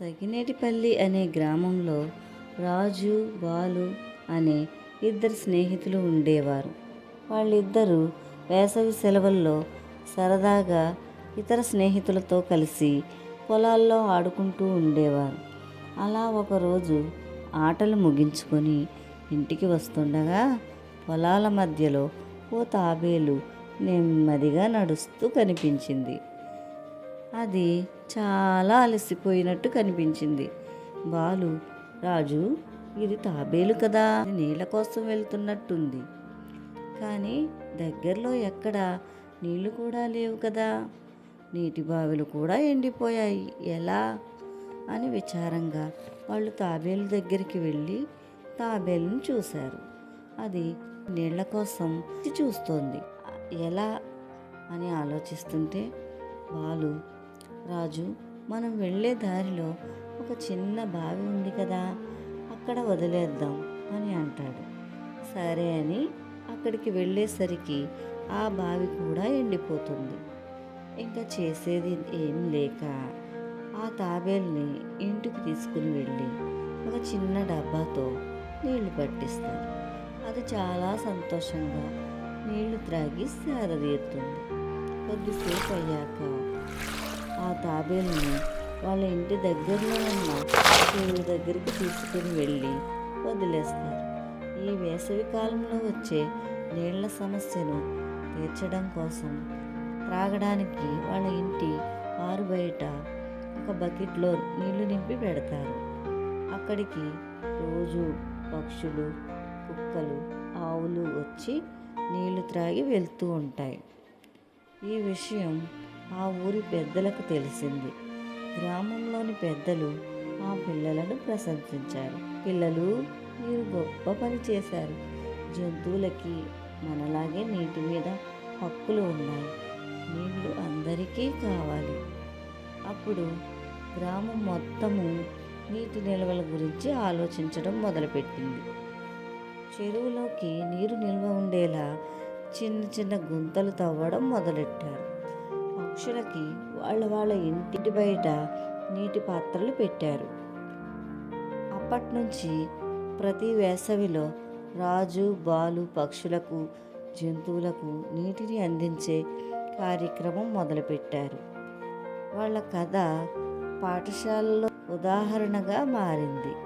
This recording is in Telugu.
సగినేటిపల్లి అనే గ్రామంలో రాజు బాలు అనే ఇద్దరు స్నేహితులు ఉండేవారు. వాళ్ళిద్దరూ వేసవి సెలవుల్లో సరదాగా ఇతర స్నేహితులతో కలిసి పొలాల్లో ఆడుకుంటూ ఉండేవారు. అలా ఒకరోజు ఆటలు ముగించుకొని ఇంటికి వస్తుండగా పొలాల మధ్యలో ఓ తాబేలు నెమ్మదిగా నడుస్తూ కనిపించింది. అది చాలా అలసిపోయినట్టు కనిపించింది. బాలు రాజు ఇది తాబేలు కదా నీళ్ళ కోసం వెళ్తున్నట్టుంది. కానీ దగ్గరలో ఎక్కడ నీళ్ళు కూడా లేవు కదా. నీటి బావిలు కూడా ఎండిపోయాయి. ఎలా? అని విచారంగా వాళ్ళు తాబేలు దగ్గరికి వెళ్ళి తాబేలును చూశారు. అది నీళ్ళ కోసం చూస్తోంది. ఎలా? అని ఆలోచిస్తుంటే వాళ్ళు రాజు మనం వెళ్ళే దారిలో ఒక చిన్న బావి ఉంది కదా అక్కడ వదిలేద్దాం అని అంటాడు. సరే అని అక్కడికి వెళ్ళేసరికి ఆ బావి కూడా ఎండిపోతుంది. ఇంకా చేసేది ఏం లేక ఆ తాబేల్ని ఇంటికి తీసుకుని వెళ్ళి ఒక చిన్న డబ్బాతో నీళ్ళు పట్టిస్తారు అది చాలా సంతోషంగా నీళ్ళు త్రాగి సేదతీరుతుంది కొద్దిసేపు అయ్యాక ఆ తాబేలుని వాళ్ళ ఇంటి దగ్గరలో ఉన్న చెరువు దగ్గరికి తీసుకుని వెళ్ళి వదిలేస్తారు. ఈ వేసవి కాలంలో వచ్చే నీళ్ళ సమస్యను తీర్చడం కోసం త్రాగడానికి వాళ్ళ ఇంటి ఆరు బయట ఒక బకెట్లో నీళ్ళు నింపి పెడతారు. అక్కడికి రోజు పక్షులు కుక్కలు ఆవులు వచ్చి నీళ్ళు త్రాగి వెళ్తూ ఉంటాయి. ఈ విషయం ఆ ఊరి పెద్దలకు తెలిసింది. గ్రామంలోని పెద్దలు ఆ పిల్లలను ప్రశంసించారు. పిల్లలు మీరు గొప్ప పని చేశారు. జంతువులకి మనలాగే నీటి మీద హక్కులు ఉన్నాయి. నీళ్ళు అందరికీ కావాలి. అప్పుడు గ్రామం మొత్తము నీటి నిల్వల గురించి ఆలోచించడం మొదలుపెట్టింది. చెరువులోకి నీరు నిల్వ ఉండేలా చిన్న చిన్న గుంతలు తవ్వడం మొదలెట్టారు. పక్షులకి వాళ్ళ వాళ్ళ ఇంటి బయట నీటి పాత్రలు పెట్టారు. అప్పటి నుంచి ప్రతి వేసవిలో రాజు బాలు పక్షులకు జంతువులకు నీటిని అందించే కార్యక్రమం మొదలుపెట్టారు. వాళ్ళ కథ పాఠశాలలో ఉదాహరణగా మారింది.